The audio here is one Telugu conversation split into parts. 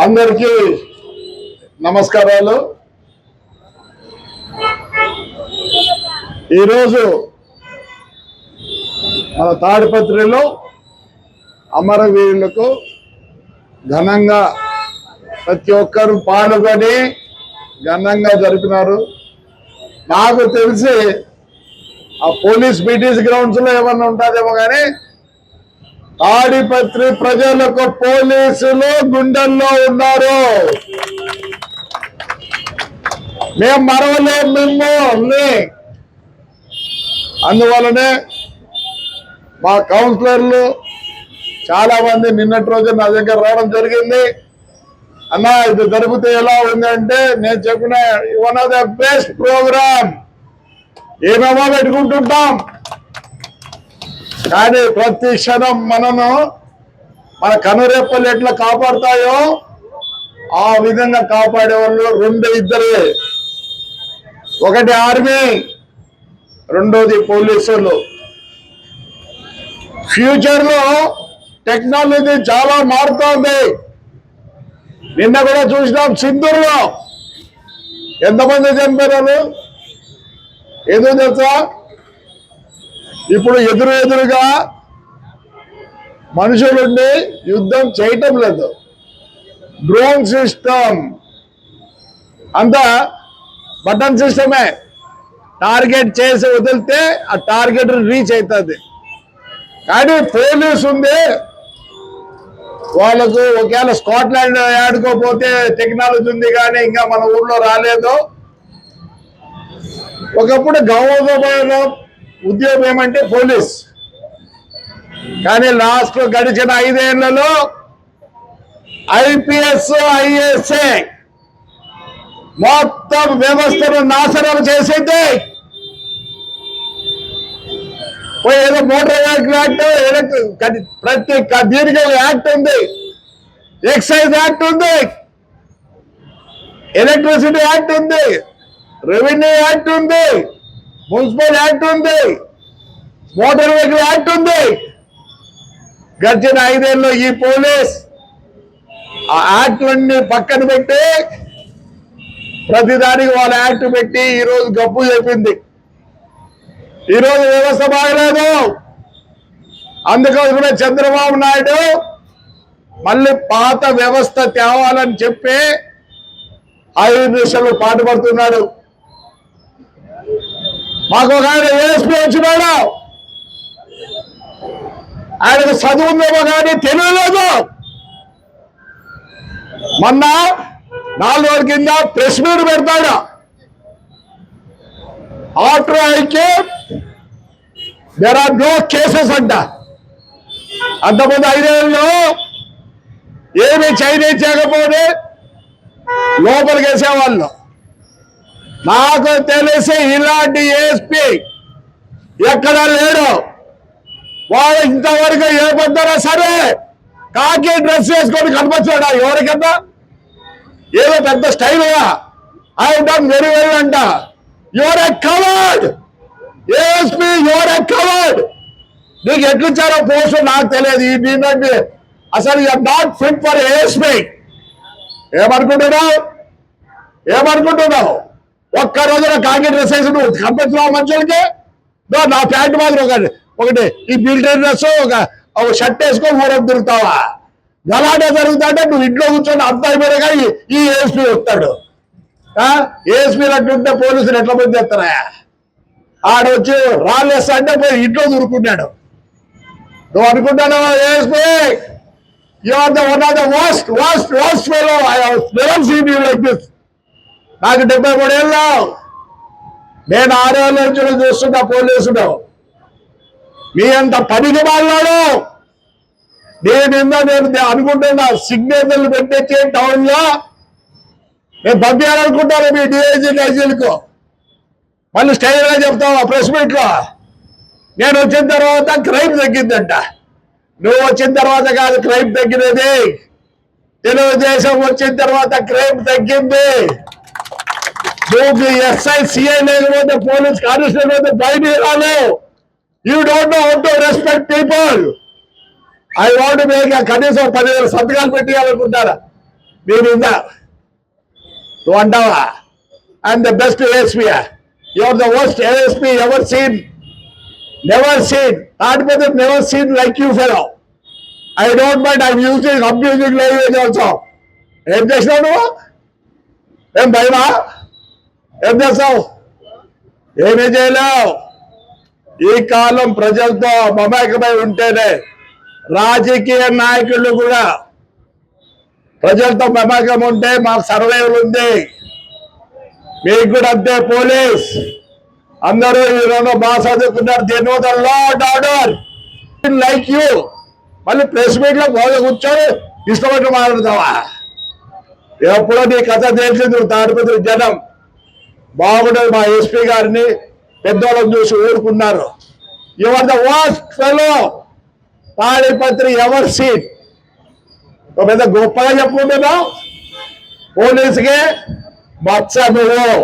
అందరికీ నమస్కారాలు. ఈరోజు మన తాడిపత్రిలో అమరవీరులకు ఘనంగా ప్రతి ఒక్కరు పాల్గొని ఘనంగా జరిపినారు. నాకు తెలిసి ఆ పోలీస్ బీటీస్ గ్రౌండ్స్లో ఏమన్నా ఉంటుందేమో కానీ తాడిపత్రి ప్రజలకు పోలీసులు గుండెల్లో ఉన్నారు. మేము మరవలేం మిమ్మల్ని అందువలనే మా కౌన్సిలర్లు చాలా మంది నిన్నటి రోజు నా దగ్గర రావడం జరిగింది. అన్న ఇది జరిపితే ఎలా ఉంది అంటే నేను చెప్పిన one of the best programme ఏమేమో పెట్టుకుంటుంటాం. కానీ ప్రతి క్షణం మనను మన కనురెప్పలు ఎట్లా కాపాడుతాయో ఆ విధంగా కాపాడే వాళ్ళు రెండు ఇద్దరే. ఒకటి ఆర్మీ రెండోది పోలీసులు. ఫ్యూచర్లో టెక్నాలజీ చాలా మారుతోంది. నిన్న కూడా చూసినాం సింధూరులో. ఎంతమంది చనిపోయారు? ఏదో తెలుసా? ఇప్పుడు ఎదురు ఎదురుగా మనుషులుండి యుద్ధం చేయటం లేదు. డ్రోన్ సిస్టమ్ అంతా బటన్ సిస్టమే. టార్గెట్ చేసి వదిలితే ఆ టార్గెట్ రీచ్ అవుతుంది కానీ పోలీస్ ఉంది వాళ్ళకు ఒకవేళ స్కాట్లాండ్ ఆడుకోపోతే టెక్నాలజీ ఉంది కానీ ఇంకా మన ఊర్లో రాలేదు. ఒకప్పుడు గౌరవ ఉద్యోగం ఏమంటే పోలీస్. కానీ లాస్ట్ గడిచిన ఐదేళ్ళలో ఐపీఎస్ ఐఏఎస్ఏ మొత్తం వ్యవస్థను నాశనం చేసింది. ఏదో మోటార్ వెహికల్ యాక్ట్ ఎలక్ట్రిక్ ప్రతి క- దీనికి యాక్ట్ ఉంది. ఎక్సైజ్ యాక్ట్ ఉంది. ఎలక్ట్రిసిటీ యాక్ట్ ఉంది. రెవెన్యూ యాక్ట్ ఉంది. మున్సిపల్ యాక్ట్ ఉంది. మోటార్ వెహికల్ యాక్ట్ ఉంది. గడిచిన ఐదేళ్ళు ఈ పోలీస్ ఆ యాక్ట్లన్నీ పక్కన పెట్టి ప్రతిదానికి వాళ్ళ యాక్ట్ పెట్టి ఈ రోజు గప్పు చెప్పింది ఈ రోజు వ్యవస్థ బాగలేదు. అందుకోసమే చంద్రబాబు నాయుడు మళ్ళీ పాత వ్యవస్థ తేవాలని చెప్పి ఐదు నిమిషాలు పాటుపడుతున్నాడు మాకు ఒక ఆయన ఏఎస్పీ వచ్చినాడు ఆయనకు చదువు ఉందేమో కానీ తెలియలేదు. మొన్న నాలుగు రోజుల కింద ప్రెస్ మీట్ పెడతాడు. After IK there are no cases అంట. అంతకుముందు ఐదేళ్ళలో ఏమి చైనీస్ చేయకపోతే లోపలికి వేసేవాళ్ళు. నాకు తెలిసి ఇలాంటి ఏఎస్పీ ఎక్కడ లేడు. వాడు ఇంతవరకు ఏ పొద్దునా సరే కాకి డ్రెస్ వేసుకొని కనిపించాడా ఎవరికన్నా? ఏదో పెద్ద style I done very well అంట. You're a coward ASP you're a coward నీకు ఎట్లిచ్చారో పోస్ట్ నాకు తెలియదు. ఈ దీన్ని అసలు you are not fit for ASP ఏమనుకుంటున్నావు? ఏమనుకుంటున్నావు? ఒక్క రోజున కాంక్రీట్ డ్రెస్ వేసి నువ్వు కనిపించినావు మనుషులకి? నా ప్యాంట్ మాత్రం ఒకటి ఒకటి ఈ మిలిటరీ డ్రెస్ ఒక ఒక షర్ట్ వేసుకొని ఊరకు తిరుగుతావా? గలాటే జరుగుతుంటే నువ్వు ఇంట్లో కూర్చొని అంత అయిపోయాక ఈ- ఈ ఏఎస్పీ వస్తాడు. ఏఎస్పీ అట్లుంటే పోలీసులు ఎట్లా మంది చేస్తారా ఆడ వచ్చి రాళ్ళేస్తా అంటే పోయి ఇంట్లో దూరుకున్నాడు. నువ్వు అనుకుంటాను ASP you are the one of the worst worst worst fellow I never seen you like this నాకు డెబ్బై మూడేళ్ళు నేను ఆరేళ్ళ నుంచి చూస్తున్నా పోలీసుడు మీ అంత పనికి మాట్లాడు నేను నేను అనుకుంటున్నా సిగ్నేచర్లు పెట్టించి టౌన్లో. నేను పంపించాలనుకుంటాను మీ డిఐజీ డైజీలకు మళ్ళీ స్టైల్గా చెప్తావు ప్రెస్ మీట్లో? నేను వచ్చిన తర్వాత క్రైమ్ తగ్గిందంట. నువ్వు వచ్చిన తర్వాత కాదు క్రైమ్ తగ్గినది. తెలుగుదేశం వచ్చిన తర్వాత క్రైమ్ తగ్గింది. నువ్వు ఎస్ఐ సిఐ లేకపోతే పోలీస్ కానిస్టేబుల్ లేకపోతే బయట రాలేవు you don't know how to respect people I want make కనీసం పదివేల సంతకాలు పెట్టేయాలనుకుంటారా? మీరు ఇందా? నువ్వు అంటావా? I'm the best ASP you're the worst ASP ever seen never seen కాకపోతే never seen like you fellow I don't mind I using abusing language also ఏం చేసినావు నువ్వు? ఏం భయమా? ఏం చేస్తావు? ఏమీ చేయలేవు. ఈ కాలం ప్రజలతో మమేకమై ఉంటేనే రాజకీయ నాయకులు కూడా ప్రజలతో మమేకం ఉంటే మాకు సర్వైవల్ ఉంది. మీకు కూడా అంతే పోలీస్. అందరూ ఈరోజు బాగా చదువుకున్నారు. They know order. Like you మళ్ళీ ప్రెస్ మీట్లో బాగా కూర్చొని ఇష్టపడి మాట్లాడతావా? ఎప్పుడో నీ కథ తెలిసింది నువ్వు తాడిపత్రి జనం. బాగుండదు మా ఎస్పీ గారిని పెద్దోళ్ళని చూసి ఊరుకున్నారు you're the worst fellow Tadipatri ever seen ఒక పెద్ద గొప్పగా చెప్పుకుంటున్నావు పోలీసుకి మచ్చ నువ్వు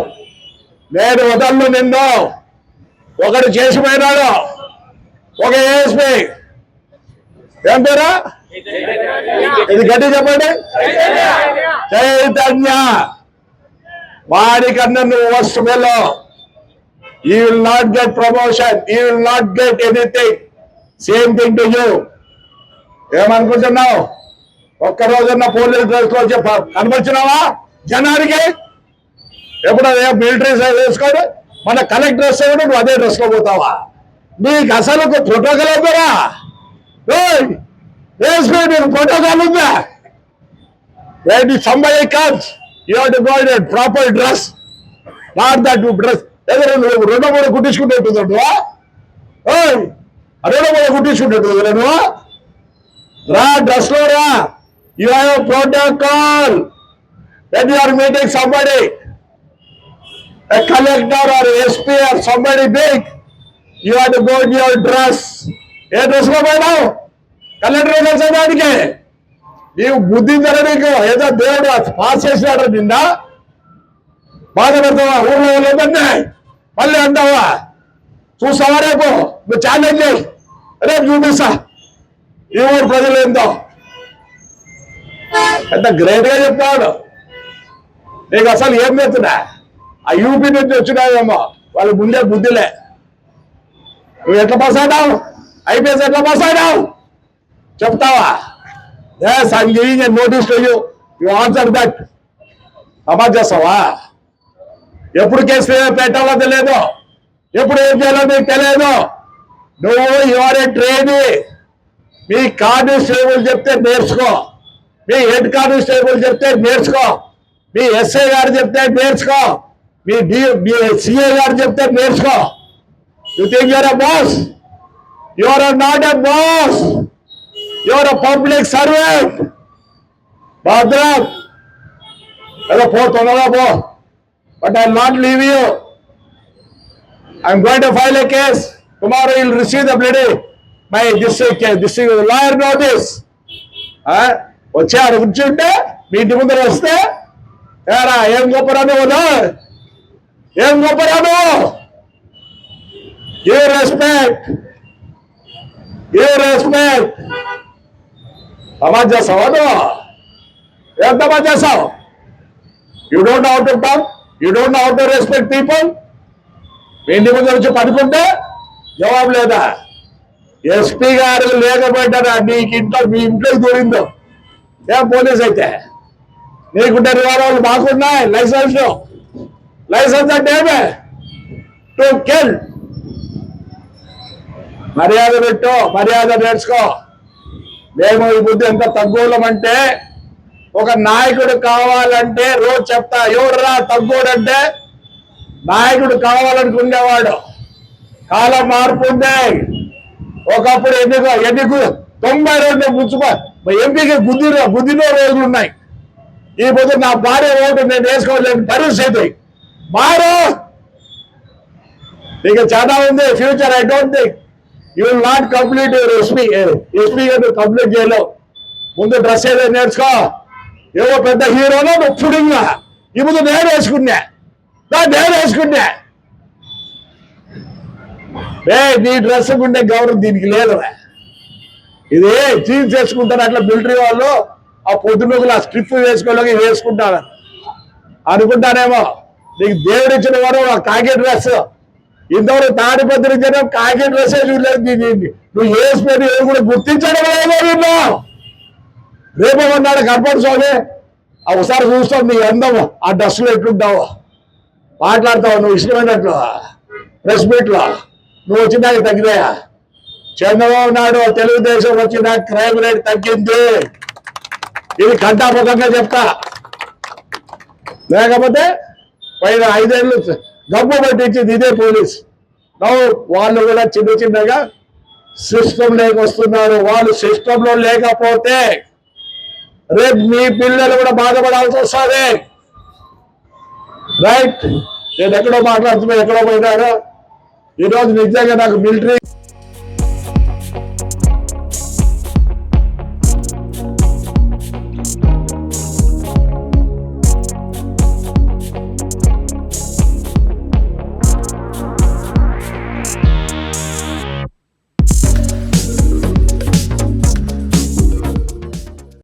నేను వదలను నిన్ను ఒకడు చేసిపోయినాడు ఒక ఏఎస్పీ ఏం పేరా ఇది గట్టి చెప్పండి చైతన్య వారికన్నా నువ్వు వస్తు వెళ్ళో you will not get promotion you will not get anything same thing to you ఏమనుకుంటున్నావు? ఒక్క రోజున్న పోలీస్ డ్రెస్లో కనపరిచినావా? జనానికి? ఎప్పుడు మిలిటరీ వేసుకోడు మన కలెక్టర్ డ్రెస్ కూడా నువ్వు అదే డ్రెస్లో పోతావా? నీకు అసలు ప్రోటోకాల్ అవుతారా వేసుకో నీకు ప్రోటోకాల్ ఉందా? When somebody comes, you have to go in a proper dress. Not that you dress. ఏదో నువ్వు రెండో మూడు కుట్టించుకుంటుందా నువ్వు ఓయ్, ఆ రెండో మూడు కుట్టించుకుంటుందా నువ్వు రా డ్రెస్లో రా you have protocol when you are meeting somebody a collector or SP or somebody big, you have to go in your dress. ఏ డ్రెస్లో పోయినావు కలెక్టర్ కలిసేదానికి నీవు బుద్ధి ధర నీకు? ఏదో దేవుడు పాస్ చేసినాడు నిన్న. బాధపడతావా? ఊళ్ళో వాళ్ళందరినీ మళ్ళీ అంటావా? చూస్తావా రేపు? నువ్వు ఛాలెంజ్ చేయి. రేపు చూపిస్తా. ఈ ఊరు ప్రజలు ఏందో? ఎంత గ్రేట్గా చెప్తాడు నీకు అసలు ఏం చెప్తున్నా? ఆ యూపీ నుంచి వచ్చినావేమో. వాళ్ళ ముందే బుద్ధిలే. నువ్వు ఎట్లా పాస్ అయినావు? ఐపీఎస్ ఎట్లా పాస్ అయినావు? చెప్తావా? Yes, I'm giving a notice to you you answer that. Samaj చేస్తావా? ఎప్పుడు కేసు పెట్టాలో తెలియదు ఎప్పుడు ఏం చేయాలో మీకు తెలియదు నువ్వు యువర్ ఏ ట్రైనీ మీ కానిస్టేబుల్ చెప్తే నేర్చుకో. మీ హెడ్ కానిస్టేబుల్ చెప్తే నేర్చుకో. మీ ఎస్ఐ గారు చెప్తే నేర్చుకో. మీ డి మీ సిఏ గారు చెప్తే నేర్చుకో. You think you're a boss you're not a boss you're public servant భద్రం ఏదో పో తొందరగా పో but I not leave you I'm going to file a case tomorrow will receive the bloody my district district lawyer notice వచ్చాడు కూర్చుంటే మీ ఇంటి ముందర వస్తే ఏరా ఏం గొప్పరాను నువ్వు ఏం గొప్పరాను? నువ్వు గివ్ రెస్పెక్ట్ గివ్ రెస్పెక్ట్ సమాజ్ చేస్తావా నువ్వు ఏం సమాజ్ చేస్తావు you don't how to talk you don't how to respect people మీ ఇంటి ముందు వచ్చి పడుకుంటే జవాబు లేదా? ఎస్పీ గారు లేకపోయినా నీకు ఇంట్లో మీ ఇంట్లోకి దూరిందో ఏం పోలీస్ అయితే? నీకుంటే రివాల్వర్లు మాకున్నాయి లైసెన్స్. లైసెన్స్ అంటే ఏమే? To kill. మర్యాద పెట్టు మర్యాద నేర్చుకో. మేము ఈ బుద్ధి ఎంత తగ్గులం ఒక నాయకుడు కావాలంటే రోజు చెప్తా ఎవరురా తగ్గోడంటే? నాయకుడు కావాలనుకునేవాడు. కాలం మార్పు ఉంది ఒకప్పుడు ఎన్నికో ఎన్నిక తొంభై రెండు ముంచుకో ఎంపీకి గుద్దిన గుద్దిన రోజులు ఉన్నాయి. ఈ పొద్దు నా భార్య ఓటు నేను వేసుకోలేని పరిస్థితి మారు. ఇక చాలా ఉంది future I don't think you will not complete your SP SP complete చేయలేవు. ముందు డ్రెస్ ఏదో నేర్చుకో. ఏవో పెద్ద హీరోలో నువ్వు ఈ ముందు నేను వేసుకున్నా. నా నేను వేసుకున్నా. ఏ నీ డ్రెస్ ఉండే గౌరవం దీనికి లేదు ఇది జీన్స్ వేసుకుంటారు అట్లా మిలిటరీ వాళ్ళు. ఆ పొద్దునూకులు ఆ స్ట్రిప్ వేసుకోలేక వేసుకుంటాను అనుకుంటానేమో నీకు దేవుడిచ్చిన వారు ఆ కాకి డ్రెస్ ఇంతవరకు తాడిపత్రి జనం కాకి డ్రెస్ చూడలేదు నీ- నువ్వు వేసుకొని ఏది కూడా గుర్తించడం లేదో రేపు ఉన్నాడు కనపడు స్వామి? ఆ ఒకసారి చూస్తాం నీ అందం. ఆ డ్రెస్సులో ఎట్లుంటావు. మాట్లాడతావు? నువ్వు ఇష్టమైనట్లు. ప్రెస్ మీట్లో. నువ్వు వచ్చినాక తగ్గినాయా? చంద్రబాబు నాయుడు తెలుగుదేశం వచ్చిన క్రైమ్ రేట్ తగ్గింది. ఇది కంటాపకంగా చెప్తా. లేకపోతే పైన ఐదేళ్ళు గబ్బు పట్టించింది ఇదే పోలీస్. నవ్వు వాళ్ళు కూడా చిన్న చిన్నగా సిస్టమ్ లేక వస్తున్నారు వాళ్ళు సిస్టంలో లేకపోతే రేపు మీ పిల్లలు కూడా బాధపడాల్సి వస్తుంది. రైట్? నేను ఎక్కడో మాట్లాడుతున్నా ఎక్కడో పోయినారు ఈరోజు నిజంగా నాకు మిలిటరీ